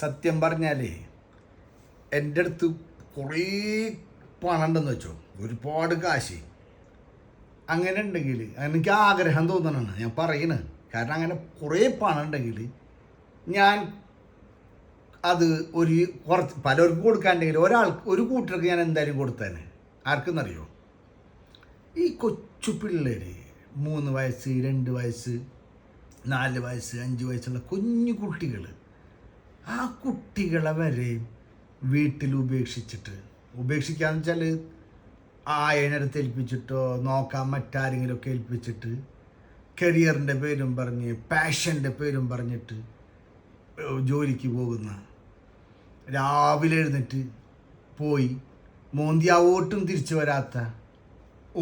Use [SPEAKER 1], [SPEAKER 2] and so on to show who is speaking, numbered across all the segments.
[SPEAKER 1] സത്യം പറഞ്ഞാലേ എന്റെ അടുത്ത് കുറേ പണം ഉണ്ടെന്ന് വെച്ചോ. ഒരുപാട് കാശ്. അങ്ങനെ ഉണ്ടെങ്കിൽ എനിക്ക് ആഗ്രഹം തോന്നണമെന്ന് ഞാൻ പറയുന്നത് കാരണം അങ്ങനെ കുറേ പണം ഉണ്ടെങ്കിൽ ഞാൻ അത് ഒരു കുറച്ച് പലർക്കും കൊടുക്കാണ്ടെങ്കിൽ ഒരാൾ ഒരു കൂട്ടർക്ക് ഞാൻ എന്തായാലും കൊടുത്തേനെ. ആർക്കെന്നറിയോ? ഈ കൊച്ചു പിള്ളേർ മൂന്ന് വയസ്സ് രണ്ട് വയസ്സ് നാല് വയസ്സ് അഞ്ച് വയസ്സുള്ള കുഞ്ഞു കുട്ടികൾ ആ കുട്ടികളെ വരെ വീട്ടിൽ ഉപേക്ഷിച്ചിട്ട്. ഉപേക്ഷിക്കാന്ന് വെച്ചാൽ ആയനടുത്ത് ഏൽപ്പിച്ചിട്ടോ നോക്കാൻ മറ്റാരെങ്കിലുമൊക്കെ ഏൽപ്പിച്ചിട്ട് കരിയറിന്റെ പേരും പറഞ്ഞ് പാഷന്റെ പേരും പറഞ്ഞിട്ട് ജോലിക്ക് പോകുന്ന. രാവിലെ എഴുന്നേറ്റ് പോയി മോന്തിയാവോട്ടും തിരിച്ചു വരാത്ത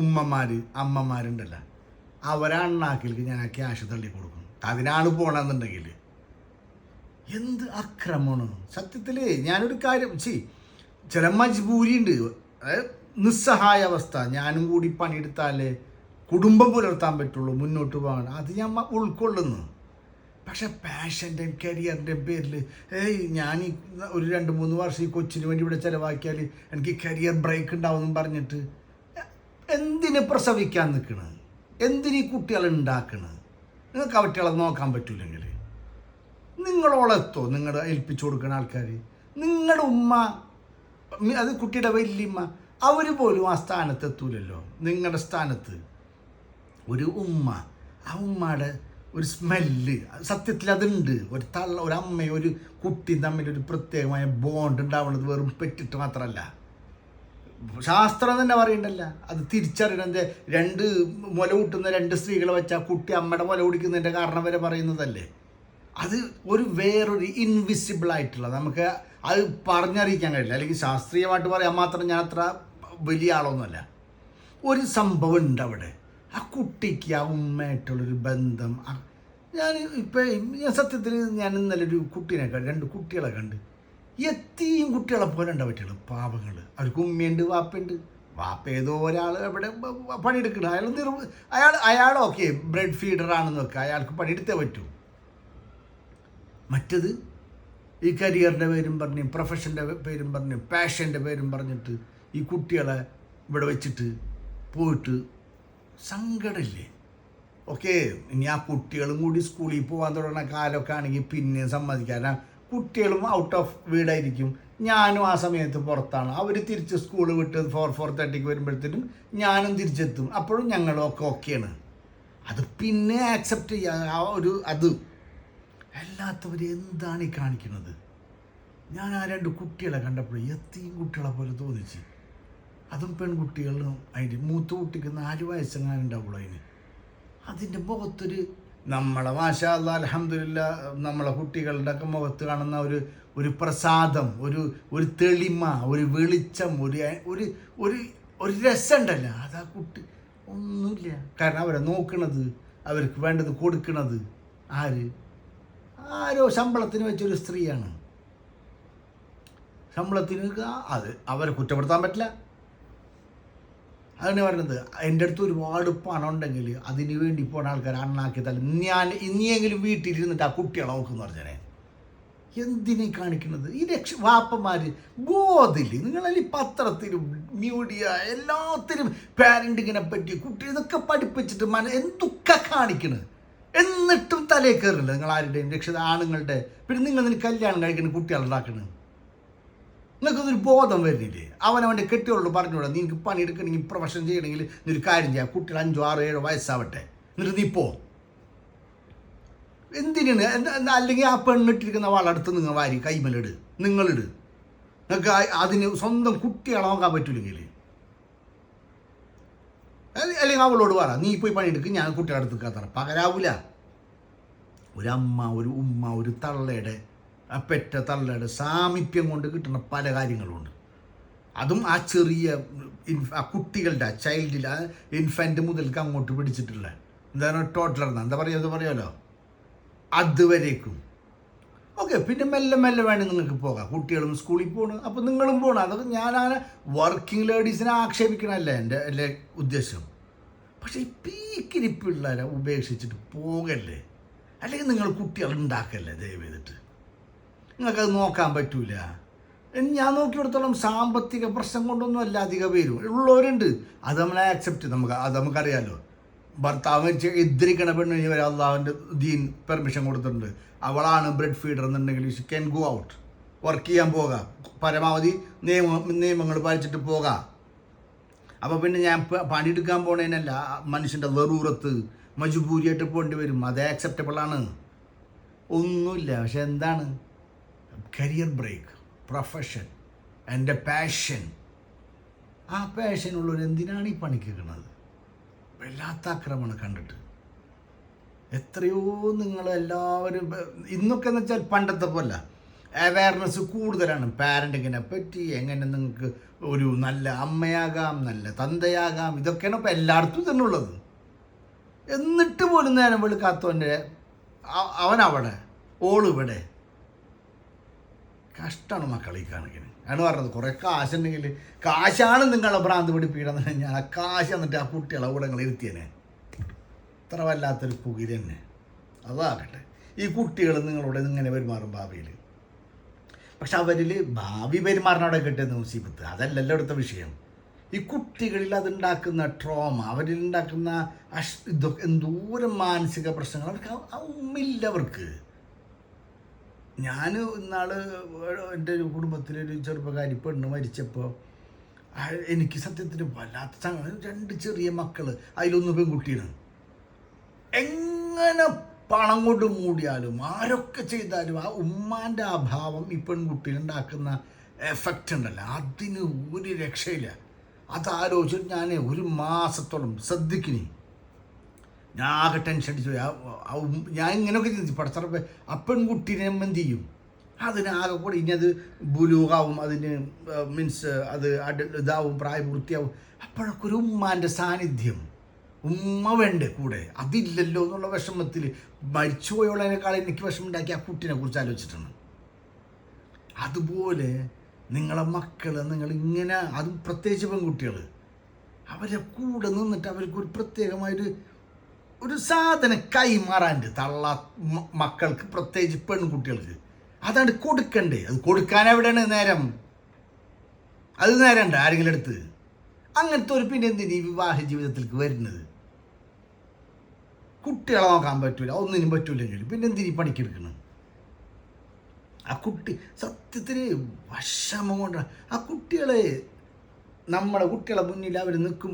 [SPEAKER 1] ഉമ്മമാർ അമ്മമാരുണ്ടല്ലോ. അവരണ്ണാക്കിലേക്ക് ഞാൻ ആ ക്യാഷ് തള്ളി കൊടുക്കും അതിനാണ് പോകണമെന്നുണ്ടെങ്കിൽ എന്ത് അക്രമമാണ്? സത്യത്തിൽ ഞാനൊരു കാര്യം ചി ചില മജ്ബൂരിയുണ്ട് അതായത് നിസ്സഹായ അവസ്ഥ. ഞാനും കൂടി പണിയെടുത്താലേ കുടുംബം പുലർത്താൻ പറ്റുള്ളൂ മുന്നോട്ട് പോകാൻ. അത് ഞാൻ ഉൾക്കൊള്ളുന്നു. പക്ഷെ പാഷന്റെ കരിയറിന്റെ പേരിൽ ഏയ് ഞാൻ ഈ ഒരു രണ്ട് മൂന്ന് വർഷം ഈ കൊച്ചിന് വേണ്ടി ഇവിടെ ചിലവാക്കിയാൽ എനിക്ക് കരിയർ ബ്രേക്ക് ഉണ്ടാവുമെന്നും പറഞ്ഞിട്ട് എന്തിന് പ്രസവിക്കാൻ നിൽക്കണ് എന്തിന് ഈ കുട്ടികളെ നിങ്ങൾക്ക് അവറ്റകളെ നോക്കാൻ പറ്റൂലെങ്കിൽ നിങ്ങളോളെത്തോ? നിങ്ങളുടെ ഏൽപ്പിച്ചു കൊടുക്കുന്ന ആൾക്കാർ നിങ്ങളുടെ ഉമ്മ അത് കുട്ടിയുടെ വല്യമ്മ അവർ പോലും ആ സ്ഥാനത്ത് എത്തൂലല്ലോ. നിങ്ങളുടെ സ്ഥാനത്ത്. ഒരു ഉമ്മ ആ ഉമ്മയുടെ ഒരു സ്മെല്ല്. സത്യത്തിൽ അതുണ്ട്. ഒരു തള്ള ഒരു അമ്മയും ഒരു കുട്ടിയും തമ്മിൽ ഒരു പ്രത്യേകമായ ബോണ്ട് ഉണ്ടാവുന്നത് വെറും പെറ്റിട്ട് മാത്രമല്ല ശാസ്ത്രം തന്നെ പറയണ്ടല്ല. അത് തിരിച്ചറിയണത് രണ്ട് മുല കൂട്ടുന്ന രണ്ട് സ്ത്രീകളെ വെച്ചാൽ കുട്ടി അമ്മയുടെ മുല കുടിക്കുന്നതിന്റെ കാരണം വരെ പറയുന്നതല്ലേ? അത് ഒരു വേറൊരു ഇൻവിസിബിൾ ആയിട്ടുള്ള നമുക്ക് അത് പറഞ്ഞറിയിക്കാൻ കഴിയില്ല. അല്ലെങ്കിൽ ശാസ്ത്രീയമായിട്ട് പറയാൻ മാത്രം ഞാൻ അത്ര വലിയ ആളൊന്നുമല്ല. ഒരു സംഭവം ഉണ്ട് അവിടെ. ആ കുട്ടിക്ക് ആ ഉമ്മയായിട്ടുള്ളൊരു ബന്ധം. ഞാൻ ഇപ്പം ഞാൻ സത്യത്തിൽ ഞാൻ ഇന്നലെ ഒരു കുട്ടീനെ കണ്ട് രണ്ട് കുട്ടികളെ കണ്ട്. എത്തിയും കുട്ടികളെ പോലെ ഉണ്ടാ പറ്റുള്ളൂ പാവങ്ങൾ അവർക്ക് ഉമ്മയുണ്ട് വാപ്പയുണ്ട്. വാപ്പ ഏതോ ഒരാൾ അവിടെ പണിയെടുക്കണം. അയാൾ നിർ അയാൾ അയാൾ ഓക്കെ ബ്രെഡ് ഫീഡർ ആണെന്നൊക്കെ അയാൾക്ക് പണിയെടുത്തേ പറ്റൂ. മറ്റത്? ഈ കരിയറിന്റെ പേരും പറഞ്ഞ് പ്രൊഫഷന്റെ പേരും പറഞ്ഞ് പാഷന്റെ പേരും പറഞ്ഞിട്ട് ഈ കുട്ടികളെ ഇവിടെ വെച്ചിട്ട് പോയിട്ട് സങ്കടമില്ലേ? ഓക്കെ ഇനി ആ കുട്ടികളും കൂടി സ്കൂളിൽ പോകാൻ തുടങ്ങുന്ന കാലമൊക്കെ ആണെങ്കിൽ പിന്നെ സമ്മതിക്കാൻ കുട്ടികളും ഔട്ട് ഓഫ് വീടായിരിക്കും. ഞാനും ആ സമയത്ത് പുറത്താണ്. അവർ തിരിച്ച് സ്കൂൾ വിട്ട് ഫോർ ഫോർ തേർട്ടിക്ക് വരുമ്പോഴത്തേനും ഞാനും തിരിച്ചെത്തും. അപ്പോഴും ഞങ്ങളൊക്കെ ഓക്കെയാണ് അത് പിന്നെ ആക്സെപ്റ്റ് ചെയ്യുക ആ ഒരു അത്. അല്ലാത്തവർ എന്താണ് ഈ കാണിക്കുന്നത്? ഞാൻ ആ രണ്ട് കുട്ടികളെ കണ്ടപ്പോൾ എത്തിയും കുട്ടികളെ പോലെ തോന്നിച്ച്. അതും പെൺകുട്ടികളും അതിന്റെ മൂത്ത കുട്ടിക്ക് നാല് വയസ്സെങ്ങാനും ഉണ്ടാവുള്ളൂ അതിന്. അതിന്റെ മുഖത്തൊരു നമ്മളെ മാഷ അലഹമില്ല നമ്മളെ കുട്ടികളുടെ ഒക്കെ മുഖത്ത് കാണുന്ന ഒരു ഒരു പ്രസാദം ഒരു ഒരു തെളിമ ഒരു വെളിച്ചം ഒരു ഒരു ഒരു ഒരു രസമുണ്ടല്ലോ. അത് ആ കുട്ടി ഒന്നുമില്ല. കാരണം അവരെ നോക്കണത് അവർക്ക് വേണ്ടത് കൊടുക്കണത് ആര്? ആരോ ശമ്പളത്തിന് വെച്ചൊരു സ്ത്രീയാണ്. ശമ്പളത്തിന് അത് അവരെ കുറ്റപ്പെടുത്താൻ പറ്റില്ല. അതാണ് പറയുന്നത്. എന്റെ അടുത്ത് ഒരുപാട് പണം ഉണ്ടെങ്കിൽ അതിന് വേണ്ടി പോണ ആൾക്കാർ അണ്ണാക്കി തല. ഞാൻ ഇനിയെങ്കിലും വീട്ടിലിരുന്നിട്ട് ആ കുട്ടികളെ നോക്കുന്നു പറഞ്ഞേ എന്തിനെ കാണിക്കുന്നത്? ഈ രക്ഷ വാപ്പന്മാർ ബോധില്ല നിങ്ങളീ പത്രത്തിലും മീഡിയ എല്ലാത്തിലും പാരന്റിങ്ങിനെ പറ്റി കുട്ടി ഇതൊക്കെ പഠിപ്പിച്ചിട്ട് മന എന്തൊക്കെ കാണിക്കണ്? എന്നിട്ടും തലേ കയറില്ല നിങ്ങൾ ആരുടെയും രക്ഷിത ആണുങ്ങളുടെ. പിന്നെ നിങ്ങൾ നിന്ന് കല്യാണം കഴിക്കുന്ന കുട്ടികളുണ്ടാക്കണേ നിങ്ങൾക്കൊന്നൊരു ബോധം വരുന്നില്ലേ? അവനവന്റെ കെട്ടിയോളോട് പറഞ്ഞോളൂ നിങ്ങൾക്ക് പണിയെടുക്കണമെങ്കിൽ പ്രൊഫഷൻ ചെയ്യണമെങ്കിൽ നീ ഒരു കാര്യം ചെയ്യാം. കുട്ടികൾ അഞ്ചോ ആറോ ഏഴോ വയസ്സാവട്ടെ. എന്നിട്ട് നീ പോ. എന്തിനാണ്? എന്താ- എന്താ- അല്ലെങ്കിൽ ആ പെണ്ണിട്ടിരിക്കുന്ന വാളടുത്ത് നിങ്ങൾ വാരി കൈമലിട് നിങ്ങളിട്. നിങ്ങൾക്ക് അതിന് സ്വന്തം കുട്ടികളെ നോക്കാൻ പറ്റൂലെങ്കിൽ അല്ലെങ്കിൽ അവളോട് പറ നീ പോയി പണിയെടുക്ക് ഞാൻ കുട്ടിയുടെ അടുത്ത് കാത്തറ. പകരാവൂല. ഒരമ്മ ഒരു ഉമ്മ ഒരു തള്ളയുടെ പെറ്റ തള്ളയുടെ സാമീപ്യം കൊണ്ട് കിട്ടുന്ന പല കാര്യങ്ങളുണ്ട്. അതും ആ ചെറിയ ആ കുട്ടികളുടെ ചൈൽഡിൽ ആ ഇൻഫന്റ് മുതൽക്ക് അങ്ങോട്ട് പിടിച്ചിട്ടുള്ള എന്താണ് ടോട്ടലർ എന്താ പറയുക അത് പറയുമല്ലോ അതുവരേക്കും. ഓക്കെ പിന്നെ മെല്ലെ മെല്ലെ വേണം നിങ്ങൾക്ക് പോകാം. കുട്ടികളും സ്കൂളിൽ പോകണം അപ്പോൾ നിങ്ങളും പോകണം അതൊക്കെ ഞാനങ്ങനെ വർക്കിംഗ് ലേഡീസിനെ ആക്ഷേപിക്കണമല്ല എന്റെ എന്റെ ഉദ്ദേശം? പക്ഷേ ഈ പീക്കിരി പിള്ളേരെ ഉപേക്ഷിച്ചിട്ട് പോകല്ലേ? അല്ലെങ്കിൽ നിങ്ങൾ കുട്ടികൾ ഉണ്ടാക്കല്ലേ ദയവ് ചെയ്തിട്ട്? നിങ്ങൾക്കത് നോക്കാൻ പറ്റൂല. ഞാൻ ഞാൻ നോക്കിയെടുത്തോളം സാമ്പത്തിക പ്രശ്നം കൊണ്ടൊന്നും അല്ല അധിക പേരും. ഉള്ളവരുണ്ട്. അത് നമ്മളെ ആക്സെപ്റ്റ് നമുക്ക് അത് നമുക്കറിയാലോ. ഭർത്താവ് മരിച്ച് എതിരിക്കണ വരെ അള്ളാഹുവിന്റെ ദീൻ പെർമിഷൻ കൊടുത്തിട്ടുണ്ട്. അവളാണ് ബ്രെഡ് ഫീഡർ എന്നുണ്ടെങ്കിൽ she can go out work ചെയ്യാൻ പോകാം. പരമാവധി നിയമ നിയമങ്ങൾ പാലിച്ചിട്ട് പോകാം. അപ്പോൾ പിന്നെ ഞാൻ പണിയെടുക്കാൻ പോണേനല്ല മനുഷ്യന്റെ വെറൂറത്ത് മജുബൂരിയായിട്ട് പോകേണ്ടി വരും. അതേ അക്സെപ്റ്റബിൾ ആണ്. ഒന്നുമില്ല. പക്ഷെ എന്താണ്? കരിയർ ബ്രേക്ക് പ്രൊഫഷൻ എന്റെ പാഷൻ ആ പാഷനുള്ളവർ എന്തിനാണ് ഈ പണിക്ക് നിൽക്കുന്നത്? വല്ലാത്ത ആക്രമണം കണ്ടിട്ട്. എത്രയോ നിങ്ങൾ എല്ലാവരും ഇന്നൊക്കെ എന്ന് വെച്ചാൽ പണ്ടത്തെ പോലെ അവയർനെസ് കൂടുതലാണ്. പാരന്റിങ്ങിനെ പറ്റി എങ്ങനെ നിങ്ങൾക്ക് ഒരു നല്ല അമ്മയാകാം നല്ല തന്തയാകാം ഇതൊക്കെയാണ് ഇപ്പോൾ എല്ലായിടത്തും തന്നെ ഉള്ളത്. എന്നിട്ട് പോലും നേരം വെളുക്കാത്തവന്റെ അവനവിടെ ഓളിവിടെ. കഷ്ടമാണ് മക്കളീ ഈ കണക്കിന് ആണ് പറഞ്ഞത്. കുറേ കാശുണ്ടെങ്കിൽ കാശാണ് നിങ്ങളുടെ ഭ്രാന്ത് പിടിപ്പിക്കണം ഞാൻ ആ കാശ് എന്നിട്ട് ആ കുട്ടികളെ കൂടെ നിങ്ങൾ ഇരുത്തിയനെ ഇത്ര വല്ലാത്തൊരു പുകിര് തന്നെ. അതാകട്ടെ. ഈ കുട്ടികൾ നിങ്ങളോട് ഇങ്ങനെ പെരുമാറും ഭാവിയിൽ പക്ഷെ അവരിൽ ഭാവി പെരുമാറിനവിടെ കിട്ടുന്ന മുസീബത്ത് അതല്ലല്ലോ അടുത്ത വിഷയം. ഈ കുട്ടികളിൽ അതുണ്ടാക്കുന്ന ട്രോമ അവരിൽ ഉണ്ടാക്കുന്ന അഷ് ഇതൊക്കെ എന്തോരം മാനസിക പ്രശ്നങ്ങൾ. അവർക്ക് ആ- അവർക്ക്. ഞാൻ ഇന്നാൾ എന്റെ ഒരു കുടുംബത്തിലൊരു ചെറുപ്പക്കാരി പെണ്ണ് മരിച്ചപ്പോൾ എനിക്ക് സത്യത്തിൽ വല്ലാത്ത രണ്ട് ചെറിയ മക്കൾ അതിലൊന്ന് പെൺകുട്ടിയാണ്. എങ്ങനെ പണം കൊണ്ട് മൂടിയാലും ആരൊക്കെ ചെയ്താലും ആ ഉമ്മാന്റെ അഭാവം ഈ പെൺകുട്ടിയിൽ ഉണ്ടാക്കുന്ന എഫക്റ്റ് ഉണ്ടല്ലോ. അതിന് ഒരു രക്ഷയില്ല. അതാലോചിച്ചിട്ട് ഞാൻ ഒരു മാസത്തോളം ശ്രദ്ധിക്കിനി. ഞാൻ ആകെ ടെൻഷൻ അടിച്ചു ഞാൻ ഇങ്ങനെയൊക്കെ ചിന്തിച്ചു പടച്ചറപ്പെ ആ പെൺകുട്ടീനെ എന്ത് ചെയ്യും? അതിന് ആകെ കൂടി ഇനി അത് ബുലൂഹാവും അതിന് മീൻസ് അത് ഇതാവും പ്രായപൂർത്തിയാവും. അപ്പോഴൊക്കെ ഒരു ഉമ്മാന്റെ സാന്നിധ്യം. ഉമ്മ വേണ്ടേ കൂടെ? അതില്ലല്ലോ എന്നുള്ള വിഷമത്തിൽ മരിച്ചുപോയുള്ളതിനേക്കാൾ എനിക്ക് വിഷമം ഉണ്ടാക്കി ആ കുട്ടീനെ കുറിച്ച് ആലോചിച്ചിട്ടുണ്ട് അതുപോലെ നിങ്ങളെ മക്കൾ നിങ്ങൾ ഇങ്ങനെ അതും പ്രത്യേകിച്ച് പെൺകുട്ടികൾ അവരെ കൂടെ നിന്നിട്ട് അവർക്കൊരു പ്രത്യേകമായൊരു ഒരു സാധനം കൈമാറാണ്ട് തള്ള മക്കൾക്ക് പ്രത്യേകിച്ച് പെൺകുട്ടികൾക്ക്. അതാണ്ട് കൊടുക്കണ്ടേ. അത് കൊടുക്കാൻ എവിടെയാണ് നേരം? അത് നേരണ്ട ആരെങ്കിലും അടുത്ത് അങ്ങനത്തെ ഒരു പിന്നെ എന്തിനീ വിവാഹ ജീവിതത്തിലേക്ക് വരുന്നത്? കുട്ടികളെ നോക്കാൻ പറ്റൂല ഒന്നിനും പറ്റൂലെങ്കിൽ പിന്നെ എന്തിനീ പണിക്കെടുക്കണം ആ കുട്ടി സത്യത്തിന് വിഷമം കൊണ്ടാണ് ആ കുട്ടികളെ നമ്മളെ കുട്ടികളെ മുന്നിൽ അവർ നിൽക്കും